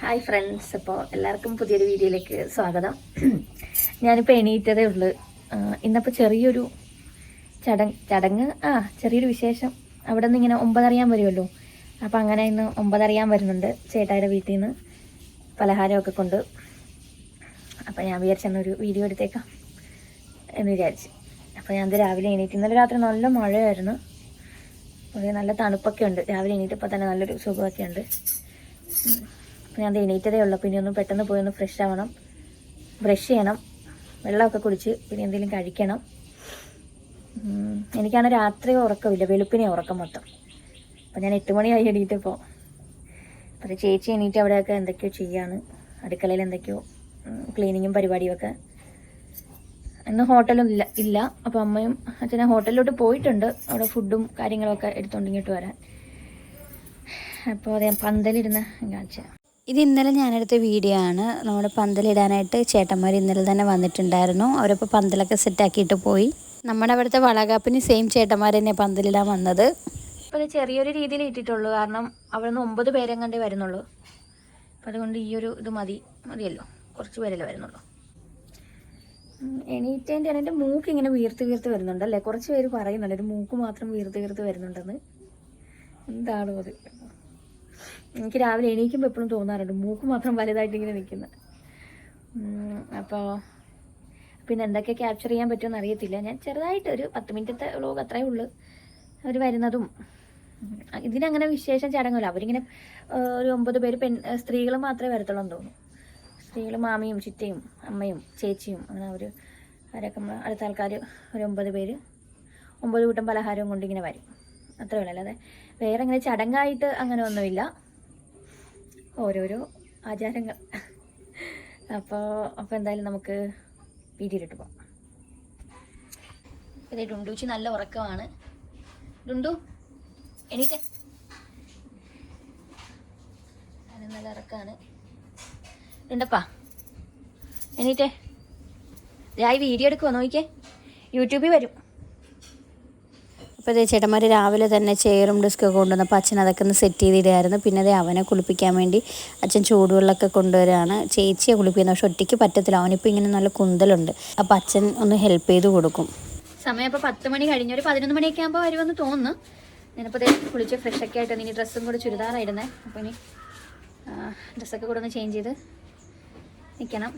Hi friends അപ്പോൾ എല്ലാവർക്കും പുതിയൊരു വീഡിയോയിലേക്ക് സ്വാഗതം. ഞാനിപ്പോൾ എണീറ്റതേ ഉള്ളു. ഇന്നപ്പോൾ ചെറിയൊരു ചടങ്ങ് ചടങ്ങ് ആ ചെറിയൊരു വിശേഷം. അവിടെ നിന്ന് ഇങ്ങനെ ഒമ്പതറിയാൻ വരുമല്ലോ അപ്പോൾ അങ്ങനെ ഇന്ന് ഒമ്പതറിയാൻ വരുന്നുണ്ട് ചേട്ടായുടെ വീട്ടിൽ നിന്ന് പലഹാരമൊക്കെ കൊണ്ട്. അപ്പോൾ ഞാൻ വിചാരിച്ചെന്നൊരു വീഡിയോ എടുത്തേക്കാം എന്ന് വിചാരിച്ച്. അപ്പോൾ ഞാൻ ഇത് രാവിലെ എണീറ്റ് ഇന്നലെ രാത്രി നല്ല മഴയായിരുന്നു. നല്ല തണുപ്പൊക്കെ ഉണ്ട്. രാവിലെ എണീറ്റപ്പോൾ തന്നെ നല്ലൊരു സുഖമൊക്കെ ഉണ്ട്. ഞാൻ എണീറ്റതേ ഉള്ളൂ. പിന്നെ ഒന്ന് പെട്ടെന്ന് പോയി ഒന്ന് ഫ്രഷ് ആവണം. ബ്രഷ് ചെയ്യണം. വെള്ളമൊക്കെ കുടിച്ച് പിന്നെ എന്തെങ്കിലും കഴിക്കണം. എനിക്കാണ് രാത്രി ഉറക്കമില്ല. വെളുപ്പിനെ ഉറക്കം മൊത്തം. അപ്പം ഞാൻ എട്ട് മണിയായി എണീറ്റപ്പോൾ അപ്പോൾ ചേച്ചി എണീറ്റ് അവിടെയൊക്കെ എന്തൊക്കെയോ ചെയ്യാണ് അടുക്കളയിൽ എന്തൊക്കെയോ ക്ലീനിങ്ങും പരിപാടിയൊക്കെ ഇന്ന് ഹോട്ടലും ഇല്ല ഇല്ല. അപ്പോൾ അമ്മയും അച്ഛനും ഹോട്ടലിലോട്ട് പോയിട്ടുണ്ട്. അവിടെ ഫുഡും കാര്യങ്ങളൊക്കെ എടുത്തുകൊണ്ടിങ്ങോട്ട് വരാൻ. അപ്പോൾ അതെ പന്തലിരുന്ന് കാണിച്ചു ഇത് ഇന്നലെ ഞാനെടുത്ത വീഡിയോ ആണ്. നമ്മുടെ പന്തലിടാനായിട്ട് ചേട്ടന്മാർ ഇന്നലെ തന്നെ വന്നിട്ടുണ്ടായിരുന്നു. അവരപ്പോൾ പന്തലൊക്കെ സെറ്റാക്കിയിട്ട് പോയി. നമ്മുടെ അവിടുത്തെ വളകാപ്പിന് സെയിം ചേട്ടന്മാർ തന്നെ പന്തലിടാൻ വന്നത്. അപ്പോൾ ചെറിയൊരു രീതിയിൽ ഇട്ടിട്ടുള്ളൂ. കാരണം അവിടെ നിന്ന് ഒമ്പത് പേരും കണ്ടേ വരുന്നുള്ളൂ. അപ്പോൾ അതുകൊണ്ട് ഈ ഒരു ഇത് മതി. മതിയല്ലോ. കുറച്ച് പേരല്ലേ വരുന്നുള്ളൂ. എണീറ്റേന്റെ എണീറ്റേന്റെ എന്റെ മൂക്ക് ഇങ്ങനെ വീർത്ത് വീർത്ത് വരുന്നുണ്ടല്ലേ കുറച്ച് പേര് പറയുന്നുണ്ട്. ഒരു മൂക്ക് മാത്രം വീർത്ത് വീർത്ത് വരുന്നുണ്ടെന്ന്. എന്താണോ അത്? എനിക്ക് രാവിലെ എണീക്കുമ്പോൾ എപ്പോഴും തോന്നാറുണ്ട്. മൂക്ക് മാത്രം വലുതായിട്ട് ഇങ്ങനെ നിൽക്കുന്നത് അപ്പോൾ പിന്നെ എന്തൊക്കെ ക്യാപ്ചർ ചെയ്യാൻ പറ്റുമെന്ന് അറിയത്തില്ല. ഞാൻ ചെറുതായിട്ട് ഒരു പത്ത് മിനിറ്റത്തെ വ്ലോഗ് അത്രേ ഉള്ളൂ. അവർ വരുന്നതും. ഇതിനങ്ങനെ വിശേഷം ചടങ്ങുമില്ല അവരിങ്ങനെ ഒരു ഒമ്പത് പേര് പെൺ സ്ത്രീകൾ മാത്രമേ വരത്തുള്ളൂ എന്ന് തോന്നുന്നു. സ്ത്രീകൾ മാമിയും ചിറ്റയും അമ്മയും ചേച്ചിയും അങ്ങനെ അവർ അവരൊക്കെ നമ്മൾ അടുത്ത ആൾക്കാർ ഒരു ഒമ്പത് പേര്. ഒമ്പത് കൂട്ടം പലഹാരവും കൊണ്ട് ഇങ്ങനെ വരും. അത്രേ ഉള്ളൂ. അല്ലാതെ വേറെ അങ്ങനെ ചടങ്ങായിട്ട് അങ്ങനെ ഒന്നുമില്ല. ഓരോരോ ആചാരങ്ങൾ. അപ്പോൾ അപ്പോൾ എന്തായാലും നമുക്ക് വീട്ടിലിട്ട് പോകാം ഇതേ ഡുണ്ടൂച്ചി നല്ല ഉറക്കമാണ്. ഡുണ്ടു അത് നല്ല ഉറക്കമാണ് ഡുണ്ടപ്പാ എണീറ്റേ. ഞാൻ ഈ വീഡിയോ എടുക്കുമോ നോക്കിക്കേ. യൂട്യൂബിൽ വരും. അപ്പോൾ ചേട്ടന്മാർ രാവിലെ തന്നെ ചെയറും ഡെസ്കൊക്കെ കൊണ്ടുവന്നപ്പോൾ അച്ഛൻ അതൊക്കെ ഒന്ന് സെറ്റ് ചെയ്തിടായിരുന്നു. പിന്നെ അതേ അവനെ കുളിപ്പിക്കാൻ വേണ്ടി അച്ഛൻ ചൂടുവെള്ളമൊക്കെ കൊണ്ടുവരികയാണ് ചേച്ചിയെ കുളിപ്പിക്കുന്നത്. പക്ഷെ ഒറ്റയ്ക്ക് പറ്റത്തില്ല. അവനിപ്പോൾ ഇങ്ങനെ നല്ല കുന്തലുണ്ട്. അപ്പോൾ അച്ഛൻ ഒന്ന് ഹെൽപ്പ് ചെയ്ത് കൊടുക്കും. സമയം അപ്പോൾ പത്ത് മണി കഴിഞ്ഞ്. ഒരു പതിനൊന്ന് മണിയൊക്കെ ആകുമ്പോൾ വരുമെന്ന് തോന്നുന്നു. ഞാനിപ്പോൾ കുളിച്ച് ഫ്രഷ് ഒക്കെ ആയിട്ട് ഇനി ഡ്രസ്സും കൂടെ ചുരിദാറായിരുന്നേ അപ്പോൾ ഇനി ഡ്രസ്സൊക്കെ കൂടെ ഒന്ന് ചേഞ്ച് ചെയ്ത് നിൽക്കണം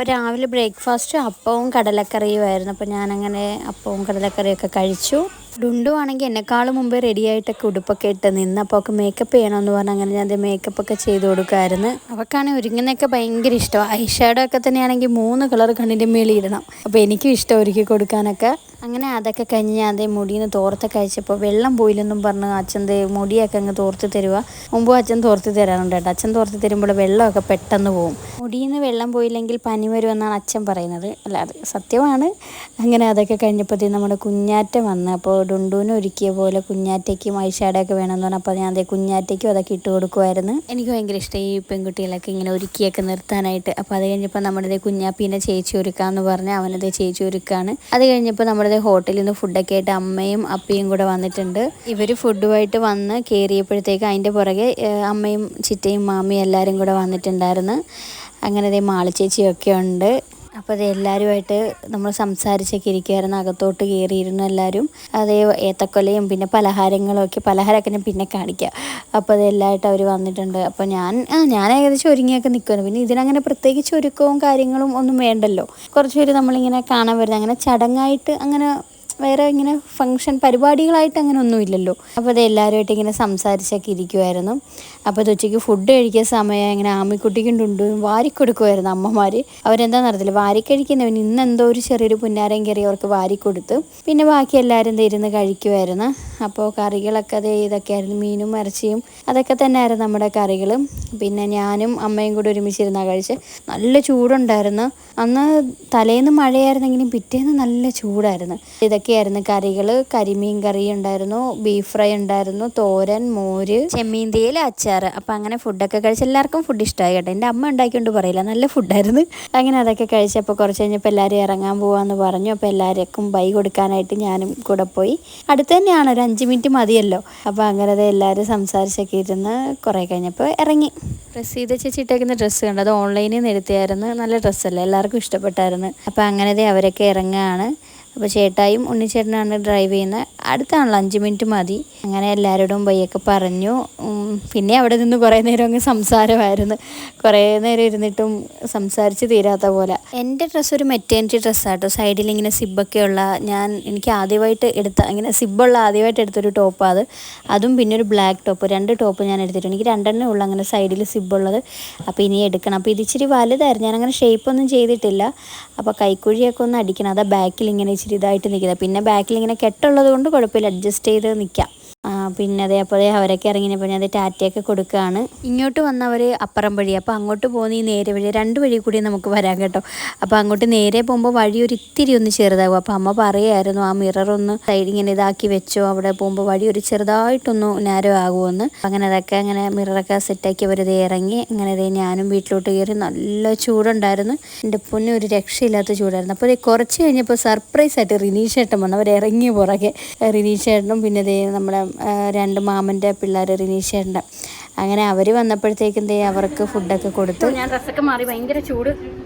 അപ്പോൾ രാവിലെ ബ്രേക്ക്ഫാസ്റ്റ് അപ്പവും കടലക്കറിയുമായിരുന്നു അപ്പോൾ ഞാനങ്ങനെ അപ്പവും കടലക്കറിയൊക്കെ കഴിച്ചു. ഡുണ്ടു ആണെങ്കിൽ എന്നെക്കാളും മുമ്പേ റെഡി ആയിട്ടൊക്കെ ഉടുപ്പൊക്കെ ഇട്ട് നിന്ന് അപ്പോൾ അവൾക്ക് മേക്കപ്പ് ചെയ്യണമെന്ന് പറഞ്ഞ് അങ്ങനെ ഞാൻ മേക്കപ്പ് ഒക്കെ ചെയ്ത് കൊടുക്കുമായിരുന്നു അവൾക്കാണെങ്കിൽ ഒരുങ്ങുന്നതൊക്കെ ഭയങ്കര ഇഷ്ടമാണ് ഐഷാഡോ ഒക്കെ തന്നെയാണെങ്കിൽ മൂന്ന് കളർ കണ്ണിന്റെ മേളിൽ ഇടണം. അപ്പോൾ എനിക്കും ഇഷ്ടം ഒരുക്കി കൊടുക്കാനൊക്കെ. അങ്ങനെ അതൊക്കെ കഴിഞ്ഞ് ഞാൻ അതേ മുടിയിൽ നിന്ന് തോർത്തൊക്കെ അയച്ചപ്പോൾ വെള്ളം പോയില്ലെന്നും പറഞ്ഞ് അച്ഛന്റെ മുടിയൊക്കെ അങ്ങ് തോർത്ത് തരുക മുമ്പും അച്ഛൻ തോർത്ത് തരാറുണ്ട് കേട്ടോ. അച്ഛൻ തോർത്ത് തരുമ്പോൾ വെള്ളമൊക്കെ പെട്ടെന്ന് പോകും മുടിയിൽ നിന്ന് വെള്ളം പോയില്ലെങ്കിൽ പനി വരുമെന്നാണ് അച്ഛൻ പറയുന്നത്. അല്ല അത് സത്യമാണ്. അങ്ങനെ അതൊക്കെ കഴിഞ്ഞപ്പോഴത്തേക്കും നമ്മുടെ കുഞ്ഞാറ്റ വന്ന് അപ്പോൾ ഡുണ്ടൂന് ഒരുക്കിയ പോലെ കുഞ്ഞാറ്റയ്ക്കും ഒക്കെ വേണമെന്ന് പറഞ്ഞാൽ അപ്പോൾ ഞാൻ അതേ കുഞ്ഞാറ്റയ്ക്കും അതൊക്കെ ഇട്ട് കൊടുക്കുമായിരുന്നു എനിക്ക് ഭയങ്കര ഇഷ്ടം ഈ പെൺകുട്ടികളൊക്കെ ഇങ്ങനെ ഒരുക്കിയൊക്കെ നിർത്താനായിട്ട്. അപ്പോൾ അത് കഴിഞ്ഞപ്പോൾ നമ്മുടെ കുഞ്ഞാപ്പീനെ ചേച്ചി ഒരുക്കാമെന്ന് പറഞ്ഞ് അവനത് ചേച്ചി ഒരുക്കാണ്. അത് കഴിഞ്ഞപ്പോൾ നമ്മുടെ ദേ ഹോട്ടലിൽ നിന്ന് ഫുഡൊക്കെ ആയിട്ട് അമ്മയും അപ്പയും കൂടെ വന്നിട്ടുണ്ട്. ഇവർ ഫുഡുമായിട്ട് വന്ന് കയറിയപ്പോഴത്തേക്ക് അതിന്റെ പുറകെ അമ്മയും ചിറ്റയും മാമിയും എല്ലാവരും കൂടെ വന്നിട്ടുണ്ടായിരുന്നു. അങ്ങനെ ദേ മാളി ചേച്ചിയൊക്കെ ഉണ്ട്. അപ്പോൾ അത് എല്ലാവരുമായിട്ട് നമ്മൾ സംസാരിച്ചൊക്കെ ഇരിക്കുമായിരുന്നു അകത്തോട്ട് കയറിയിരുന്നു എല്ലാവരും. അതേ ഏത്തക്കൊലയും പിന്നെ പലഹാരങ്ങളും ഒക്കെ പലഹാരമൊക്കെ ഞാൻ പിന്നെ കാണിക്കാം. അപ്പോൾ അത് എല്ലാമായിട്ട് അവർ വന്നിട്ടുണ്ട്. അപ്പോൾ ഞാൻ ഞാൻ ഏകദേശം ഒരുങ്ങിയൊക്കെ നിൽക്കുന്നു പിന്നെ ഇതിനങ്ങനെ പ്രത്യേകിച്ച് ഒരുക്കവും കാര്യങ്ങളും ഒന്നും വേണ്ടല്ലോ. കുറച്ച് പേര് നമ്മളിങ്ങനെ കാണാൻ വരുന്നത്. അങ്ങനെ ചടങ്ങായിട്ട് അങ്ങനെ വേറെ ഇങ്ങനെ ഫങ്ഷൻ പരിപാടികളായിട്ട് അങ്ങനെ ഒന്നും ഇല്ലല്ലോ അപ്പോൾ അത് എല്ലാവരുമായിട്ട് ഇങ്ങനെ സംസാരിച്ചൊക്കെ ഇരിക്കുമായിരുന്നു അപ്പോൾ അത് ഉച്ചയ്ക്ക് ഫുഡ് കഴിക്കുന്ന സമയം ഇങ്ങനെ ആമിക്കുട്ടിക്കും ടുണ്ടും വാരിക്കൊടുക്കുമായിരുന്നു അമ്മമാർ അവരെന്താ നടത്തില്ല? വാരിക്കഴിക്കുന്നവൻ ഇന്ന് എന്തോ ഒരു ചെറിയൊരു പുന്നാരം കയറി അവർക്ക് വാരിക്കൊടുത്ത്. പിന്നെ ബാക്കി എല്ലാവരും ഇരുന്ന് കഴിക്കുമായിരുന്നു അപ്പോൾ കറികളൊക്കെ അതേ ഇതൊക്കെയായിരുന്നു. മീനും ഇറച്ചിയും അതൊക്കെ തന്നെയായിരുന്നു നമ്മുടെ കറികൾ പിന്നെ ഞാനും അമ്മയും കൂടി ഒരുമിച്ചിരുന്നാണ് കഴിച്ച്. നല്ല ചൂടുണ്ടായിരുന്നു. അന്ന് തലേന്ന് മഴയായിരുന്നെങ്കിലും പിറ്റേന്ന് നല്ല ചൂടായിരുന്നു. ഇതൊക്കെ ഇതൊക്കെയായിരുന്നു കറികൾ കരിമീൻ കറി ഉണ്ടായിരുന്നു ബീഫ് ഫ്രൈ ഉണ്ടായിരുന്നു തോരൻ മോര് ചെമ്മീൻ തേയിൽ അച്ചാർ അപ്പം അങ്ങനെ ഫുഡൊക്കെ കഴിച്ച് എല്ലാവർക്കും ഫുഡ് ഇഷ്ടമായി കേട്ടോ. എന്റെ അമ്മ ഉണ്ടാക്കിക്കൊണ്ട് പറയില്ല നല്ല ഫുഡായിരുന്നു അങ്ങനെ അതൊക്കെ കഴിച്ചപ്പോൾ കുറച്ച് കഴിഞ്ഞപ്പോൾ എല്ലാവരും ഇറങ്ങാൻ പോവാന്ന് പറഞ്ഞു. അപ്പോൾ എല്ലാവർക്കും ബൈ കൊടുക്കാനായിട്ട് ഞാനും കൂടെ പോയി. അടുത്ത് തന്നെയാണ് ഒരു അഞ്ച് മിനിറ്റ് മതിയല്ലോ. അപ്പോൾ അങ്ങനെ അത് എല്ലാവരും സംസാരിച്ചൊക്കെ ഇരുന്ന് കുറേ കഴിഞ്ഞപ്പോൾ ഇറങ്ങി. റസീദ ചേച്ചി ഇട്ടേക്കുന്ന ഡ്രസ്സ് കണ്ടത് ഓൺലൈനിൽ നിന്ന് എടുത്തിയായിരുന്നു. നല്ല ഡ്രസ്സല്ലേ? എല്ലാവർക്കും ഇഷ്ടപ്പെട്ടായിരുന്നു. അപ്പോൾ അങ്ങനെ അവരൊക്കെ ഇറങ്ങുകയാണ് അപ്പോൾ ചേട്ടായും ഉണ്ണിച്ചേട്ടനാണ് ഡ്രൈവ് ചെയ്യുന്നത്. അടുത്താണല്ലോ അഞ്ച് മിനിറ്റ് മതി. അങ്ങനെ എല്ലാവരോടും ബൈയൊക്കെ പറഞ്ഞു. പിന്നെ അവിടെ നിന്ന് കുറേ നേരം അങ്ങ് സംസാരമായിരുന്നു. കുറേ നേരം ഇരുന്നിട്ടും സംസാരിച്ച് തീരാത്ത പോലെ. എന്റെ ഡ്രസ്സ് ഒരു മെറ്റേണിറ്റി ഡ്രസ്സാട്ടോ. സൈഡിൽ ഇങ്ങനെ സിബൊക്കെ ഉള്ള ഞാൻ എനിക്ക് ആദ്യമായിട്ട് എടുത്ത ഇങ്ങനെ സിബുള്ള ആദ്യമായിട്ട് എടുത്തൊരു ടോപ്പാണ് അത്. അതും പിന്നെ ഒരു ബ്ലാക്ക് ടോപ്പ്. രണ്ട് ടോപ്പ് ഞാൻ എടുത്തിട്ടുണ്ട്. എനിക്ക് രണ്ടെണ്ണേ ഉള്ളൂ അങ്ങനെ സൈഡിൽ സിബുള്ളത്. അപ്പോൾ ഇനി എടുക്കണം. അപ്പോൾ ഇത് ഇച്ചിരി വലുതായിരുന്നു. ഷേപ്പ് ഷേപ്പൊന്നും ചെയ്തിട്ടില്ല. അപ്പോൾ കൈക്കുഴിയൊക്കെ ഒന്ന് അടിക്കണം. അതാ ബാക്കിൽ ഇങ്ങനെ ഇച്ചിരി ഇതായിട്ട് നിൽക്കുന്നത്. പിന്നെ ബാക്കിൽ ഇങ്ങനെ കെട്ടുള്ളത് കൊണ്ട് കുഴപ്പമില്ല. അഡ്ജസ്റ്റ് ചെയ്ത് നിൽക്കാം. പിന്നെ അതേപോലെ അവരൊക്കെ ഇറങ്ങിയപ്പോൾ ഞാൻ ടാറ്റയൊക്കെ കൊടുക്കുകയാണ്. ഇങ്ങോട്ട് വന്നവർ അപ്പുറം വഴി. അപ്പോൾ അങ്ങോട്ട് പോകുന്ന ഈ നേരെ വഴി രണ്ട് വഴി കൂടി നമുക്ക് വരാം കേട്ടോ. അപ്പോൾ അങ്ങോട്ട് നേരെ പോകുമ്പോൾ വഴി ഒരു ഇത്തിരി ഒന്ന് ചെറുതാകും. അപ്പോൾ അമ്മ പറയായിരുന്നു ആ മിററൊന്ന് സൈഡ് ഇങ്ങനെ ഇതാക്കി വെച്ചോ. അവിടെ പോകുമ്പോൾ വഴി ഒരു ചെറുതായിട്ടൊന്ന് നേരം ആകുമെന്ന് അങ്ങനെ അതൊക്കെ അങ്ങനെ മിററൊക്കെ സെറ്റാക്കി അവർ ഇതേ ഇറങ്ങി. അങ്ങനെ ഇതേ ഞാനും വീട്ടിലോട്ട് കയറി നല്ല ചൂടുണ്ടായിരുന്നു. എന്റെ പൊന്നെ ഒരു രക്ഷയില്ലാത്ത ചൂടായിരുന്നു. അപ്പോൾ ഇത് കുറച്ച് കഴിഞ്ഞപ്പോൾ സർപ്രൈസ് ആയിട്ട് റിനീഷ് ഏട്ടൻ വന്നു അവർ ഇറങ്ങിയ പുറകെ. റിനീഷ് ഏട്ടനും പിന്നെ ദേ നമ്മുടെ രണ്ട് മാമന്റെ പിള്ളേർ റിനീഷ് ഏട്ടന്റെ അങ്ങനെ അവർ വന്നപ്പോഴത്തേക്കും അവർക്ക് ഫുഡൊക്കെ കൊടുത്തു. ഞാൻ ഡ്രസ്സൊക്കെ മാറി. ഭയങ്കര ചൂട്.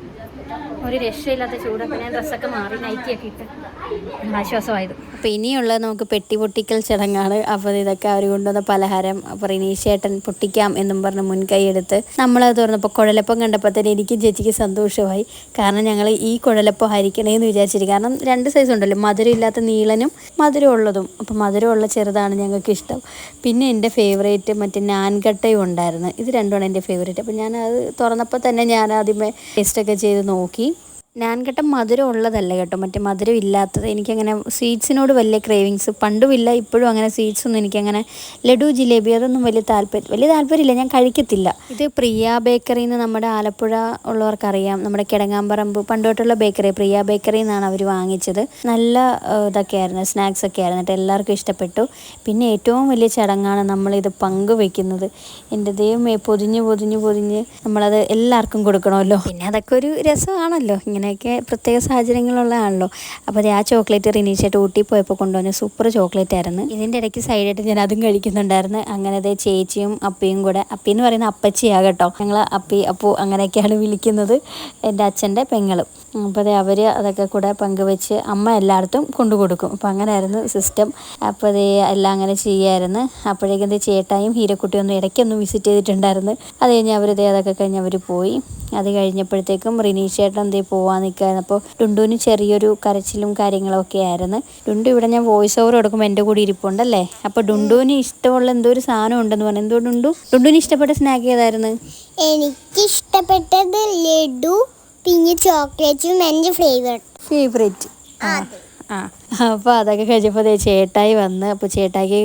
ഒരു രക്ഷയില്ലാത്ത ചൂടൊക്കെ ഞാൻ ഡ്രസ്സൊക്കെ മാറി നൈറ്റിയൊക്കെ ഇട്ട്. ആശ്വാസമായത്. അപ്പോൾ ഇനിയുള്ളത് നമുക്ക് പെട്ടി പൊട്ടിക്കൽ ചടങ്ങാണ്. അപ്പോൾ ഇതൊക്കെ അവർ കൊണ്ടുവന്ന പലഹാരം. അപ്പോൾ റിനീഷേട്ടൻ പൊട്ടിക്കാം എന്നും പറഞ്ഞ് മുൻകൈ എടുത്ത് നമ്മളത് തുറന്നപ്പോൾ കുഴലപ്പം കണ്ടപ്പോൾ തന്നെ എനിക്കും ചേച്ചിക്ക് സന്തോഷമായി. കാരണം ഞങ്ങൾ ഈ കുഴലപ്പം ഹരിക്കണേന്ന് വിചാരിച്ചിരിക്കും കാരണം രണ്ട് സൈസ് ഉണ്ടല്ലോ. മധുരം ഇല്ലാത്ത നീളനും മധുരം ഉള്ളതും അപ്പോൾ മധുരമുള്ള ചെറുതാണ് ഞങ്ങൾക്ക് ഇഷ്ടം. പിന്നെ എന്റെ ഫേവറേറ്റ് മറ്റേ നാൻകട്ടയും ഉണ്ടായിരുന്നു. ഇത് രണ്ടുമാണ് എന്റെ ഫേവറേറ്റ് അപ്പോൾ ഞാൻ അത് തുറന്നപ്പോൾ തന്നെ ഞാൻ ആദ്യമേ ടേസ്റ്റൊക്കെ ചെയ്ത് നോക്കി. നാൻകട്ടം മധുരം ഉള്ളതല്ല കേട്ടോ മറ്റേ മധുരം ഇല്ലാത്തത്. എനിക്കങ്ങനെ സ്വീറ്റ്സിനോട് വലിയ ക്രേവിങ്സ് പണ്ടുമില്ല ഇപ്പോഴും അങ്ങനെ സ്വീറ്റ്സ് ഒന്നും എനിക്കങ്ങനെ ലഡു ജിലേബി അതൊന്നും വലിയ താല്പര്യം വലിയ താല്പര്യമില്ല. ഞാൻ കഴിക്കത്തില്ല. ഇത് പ്രിയ ബേക്കറി എന്ന് നമ്മുടെ ആലപ്പുഴ ഉള്ളവർക്കറിയാം. നമ്മുടെ കിടങ്ങാമ്പറമ്പ് പണ്ടോട്ടുള്ള ബേക്കറി പ്രിയ ബേക്കറി എന്നാണ് അവർ വാങ്ങിച്ചത്. നല്ല ഇതൊക്കെ ആയിരുന്നു സ്നാക്സ് ഒക്കെ ആയിരുന്നു കേട്ടോ എല്ലാവർക്കും ഇഷ്ടപ്പെട്ടു. പിന്നെ ഏറ്റവും വലിയ ചടങ്ങാണ് നമ്മളിത് പങ്കുവെക്കുന്നത്. എന്റെ ദൈവമേ പൊതിഞ്ഞ് പൊതിഞ്ഞ് പൊതിഞ്ഞ് നമ്മളത് എല്ലാവർക്കും കൊടുക്കണമല്ലോ. പിന്നെ അതൊക്കെ ഒരു രസമാണല്ലോ ഇങ്ങനെയൊക്കെ പ്രത്യേക സാഹചര്യങ്ങളുള്ളതാണല്ലോ. അപ്പോൾ അത് ആ ചോക്ലേറ്റ് റിനീഷായിട്ട് ഊട്ടി പോയപ്പോൾ കൊണ്ടുവന്ന സൂപ്പർ ചോക്ലേറ്റ് ആയിരുന്നു. ഇതിന്റെ ഇടയ്ക്ക് സൈഡായിട്ട് ഞാൻ അതും കഴിക്കുന്നുണ്ടായിരുന്നു. അങ്ങനെ ദേ ചേച്ചിയും അപ്പിയും കൂടെ അപ്പി എന്ന് പറയുന്ന അപ്പച്ചിയാ കേട്ടോ. ഞങ്ങൾ അപ്പി അപ്പു അങ്ങനെയൊക്കെയാണ് വിളിക്കുന്നത് എന്റെ അച്ഛന്റെ പെങ്ങളും. അപ്പോൾ അതേ അവർ അതൊക്കെ കൂടെ പങ്കുവെച്ച് അമ്മ എല്ലായിടത്തും കൊണ്ടു കൊടുക്കും. അപ്പോൾ അങ്ങനെയായിരുന്നു സിസ്റ്റം അപ്പോൾ അതേ എല്ലാം അങ്ങനെ ചെയ്യായിരുന്നു. അപ്പോഴേക്കും ദേ ചേട്ടായും ഹീരക്കുട്ടിയും ഒന്ന് ഇടയ്ക്കൊന്ന് വിസിറ്റ് ചെയ്തിട്ടുണ്ടായിരുന്നു. അത് കഴിഞ്ഞ് അവർ ദേ അതൊക്കെ കഴിഞ്ഞ് അവർ പോയി. അത് കഴിഞ്ഞപ്പോഴത്തേക്കും റിനീഷ് ചേട്ടൻ ദേ പോവാൻ നിൽക്കുകയായിരുന്നു. അപ്പോൾ ടുണ്ടുവിന് ചെറിയൊരു കരച്ചിലും കാര്യങ്ങളൊക്കെ ആയിരുന്നു. ഡുണ്ടു ഇവിടെ ഞാൻ വോയിസ് ഓവർ കൊടുക്കുമ്പോൾ എന്റെ കൂടി ഇരിപ്പുണ്ടല്ലേ? അപ്പോൾ ഡുണ്ടുവിന് ഇഷ്ടമുള്ള എന്തോ ഒരു സാധനം ഉണ്ടെന്ന് പറഞ്ഞു. എന്തോ ഡുണ്ടു ഡുണ്ടുവിന് ഇഷ്ടപ്പെട്ട സ്നാക്ക് ഏതായിരുന്നു? എനിക്ക് ഇഷ്ടപ്പെട്ടത് ലഡു പിന്നെ ചോക്ലേറ്റും എന്റെ ഫേവറേറ്റ് ഫേവറേറ്റ് ആ. ആ. അപ്പോൾ അതൊക്കെ കഴിഞ്ഞപ്പോൾ ദേ ചേട്ടായി വന്ന് അപ്പോൾ ചേട്ടായിക്ക്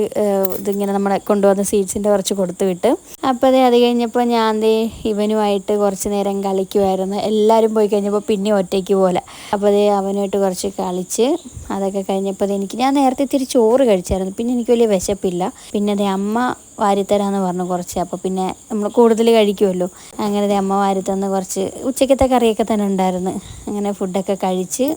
ഇതിങ്ങനെ നമ്മളെ കൊണ്ടുവന്ന സീഡ്സിന്റെ കുറച്ച് കൊടുത്തു വിട്ടു. അപ്പോൾ അതേ അത് കഴിഞ്ഞപ്പോൾ ഞാൻ ദേ ഇവനുമായിട്ട് കുറച്ച് നേരം കളിക്കുമായിരുന്നു എല്ലാവരും പോയി കഴിഞ്ഞപ്പോൾ പിന്നെ ഒറ്റയ്ക്ക് പോലെ. അപ്പോൾ അതേ അവനുമായിട്ട് കുറച്ച് കളിച്ച് അതൊക്കെ കഴിഞ്ഞപ്പോൾ എനിക്ക് ഞാൻ നേരത്തെ ഇത്തിരി ചോറ് കഴിച്ചായിരുന്നു. പിന്നെ എനിക്ക് വലിയ വിശപ്പില്ല. പിന്നെ അതേ അമ്മ വാരിത്തരാന്ന് പറഞ്ഞു കുറച്ച്. അപ്പോൾ പിന്നെ നമ്മൾ കൂടുതൽ കഴിക്കുമല്ലോ അങ്ങനെ അമ്മ വാരിത്തന്ന് കുറച്ച് ഉച്ചക്കത്തെ കറിയൊക്കെ തന്നെ ഉണ്ടായിരുന്നു. അങ്ങനെ ഫുഡൊക്കെ കഴിച്ച്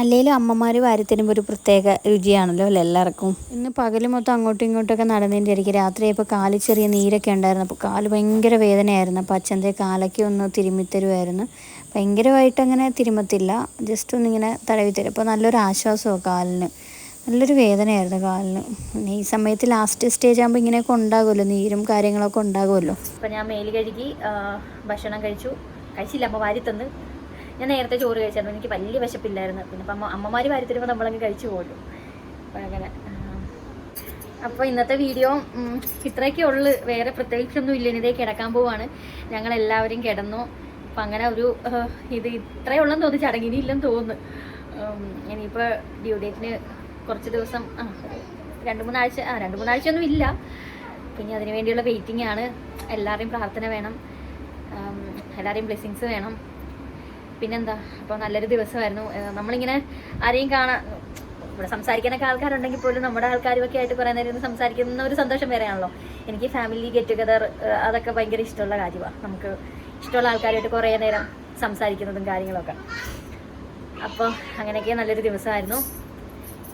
അല്ലെങ്കിലും അമ്മമാർ വാരിത്തരുമ്പോൾ ഒരു പ്രത്യേക രുചിയാണല്ലോ അല്ലേ എല്ലാവർക്കും? ഇന്ന് പകൽ മൊത്തം അങ്ങോട്ടും ഇങ്ങോട്ടൊക്കെ നടന്നതിന്റെ ഇടയ്ക്ക് രാത്രിയായപ്പോൾ കാൽ ചെറിയ നീരൊക്കെ ഉണ്ടായിരുന്നു. അപ്പോൾ കാൽ ഭയങ്കര വേദനയായിരുന്നു. അപ്പോൾ അച്ഛന്റെ കാലൊക്കെ ഒന്ന് തിരുമ്മിത്തരുമായിരുന്നു ഭയങ്കരമായിട്ട് അങ്ങനെ തിരുമത്തില്ല ജസ്റ്റ് ഒന്നിങ്ങനെ തടവി തരും. അപ്പോൾ നല്ലൊരു ആശ്വാസമാണ് കാലിന്. നല്ലൊരു വേദനയായിരുന്നു കാലിന്. പിന്നെ ഈ സമയത്ത് ലാസ്റ്റ് സ്റ്റേജ് ആകുമ്പോൾ ഇങ്ങനെയൊക്കെ ഉണ്ടാകുമല്ലോ. നീരും കാര്യങ്ങളൊക്കെ ഉണ്ടാകുമല്ലോ. അപ്പം ഞാൻ മേൽ കഴുകി ഭക്ഷണം കഴിച്ചു. കഴിച്ചില്ല. അപ്പോൾ വാരി തന്ന് ഞാൻ നേരത്തെ ചോറ് കഴിച്ചായിരുന്നു. എനിക്ക് വലിയ വിശപ്പില്ലായിരുന്നു. പിന്നെ അപ്പം അമ്മ അമ്മമാർ നമ്മളങ്ങ് കഴിച്ചു പോകും അപ്പം അങ്ങനെ അപ്പോൾ ഇന്നത്തെ വീഡിയോ ഇത്രയൊക്കെ ഉള്ളു. വേറെ പ്രത്യേകിച്ചൊന്നും ഇല്ല. ഇനി ഇതേ കിടക്കാൻ പോവാണ്. ഞങ്ങൾ എല്ലാവരും കിടന്നു. അപ്പം അങ്ങനെ ഒരു ഇത് ഇത്രയേ ഉള്ളെന്ന് തോന്നി ചടങ്ങിനി ഇല്ലെന്ന് തോന്നുന്നു. ഇനിയിപ്പോൾ ഡ്യൂഡേറ്റിന് കുറച്ച് ദിവസം ആ രണ്ട് മൂന്നാഴ്ച ആ രണ്ട് മൂന്നാഴ്ച ഒന്നും ഇല്ല. പിന്നെ അതിനു വേണ്ടിയുള്ള വെയിറ്റിംഗ് ആണ്. എല്ലാവരുടെയും പ്രാർത്ഥന വേണം. എല്ലാവരുടെയും ബ്ലെസ്സിങ്സ് വേണം. പിന്നെന്താ? അപ്പോൾ നല്ലൊരു ദിവസമായിരുന്നു. നമ്മളിങ്ങനെ ആരെയും കാണാൻ ഇവിടെ സംസാരിക്കാനൊക്കെ ആൾക്കാരുണ്ടെങ്കിൽ പോലും നമ്മുടെ ആൾക്കാരുമൊക്കെ ആയിട്ട് കുറേ നേരം സംസാരിക്കുന്ന ഒരു സന്തോഷം വേറെയാണല്ലോ. എനിക്ക് ഫാമിലി ഗെറ്റ് ടുഗദർ അതൊക്കെ ഭയങ്കര ഇഷ്ടമുള്ള കാര്യമാണ് നമുക്ക് ഇഷ്ടമുള്ള ആൾക്കാരുമായിട്ട് കുറേ നേരം സംസാരിക്കുന്നതും കാര്യങ്ങളൊക്കെ. അപ്പോൾ അങ്ങനെയൊക്കെ നല്ലൊരു ദിവസമായിരുന്നു.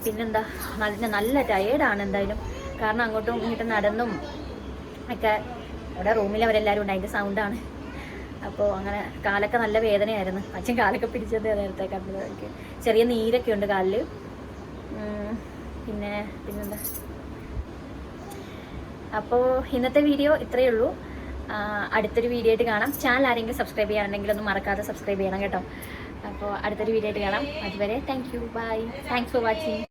പിന്നെന്താ? നല്ല നല്ല ടയേർഡാണ് എന്തായാലും. കാരണം അങ്ങോട്ടും ഇങ്ങോട്ടും നടന്നും ഒക്കെ. അവിടെ റൂമിൽ അവരെല്ലാവരും ഉണ്ട്. അതിന്റെ സൗണ്ടാണ് അപ്പോൾ അങ്ങനെ കാലൊക്കെ നല്ല വേദനയായിരുന്നു. അച്ഛൻ കാലൊക്കെ പിടിച്ചത് നേരത്തെ കണ്ടതൊക്കെ ചെറിയ നീരൊക്കെ ഉണ്ട് കാലിൽ. പിന്നെ പിന്നെന്താ? അപ്പോൾ ഇന്നത്തെ വീഡിയോ ഇത്രയേ ഉള്ളൂ. അടുത്തൊരു വീഡിയോ ആയിട്ട് കാണാം. ചാനൽ ആരെങ്കിലും സബ്സ്ക്രൈബ് ചെയ്യാനുണ്ടെങ്കിൽ ഒന്നും മറക്കാതെ സബ്സ്ക്രൈബ് ചെയ്യണം കേട്ടോ. അപ്പോൾ അടുത്തൊരു വീഡിയോ ആയിട്ട് കാണാം. അതുവരെ thank you bye thanks for watching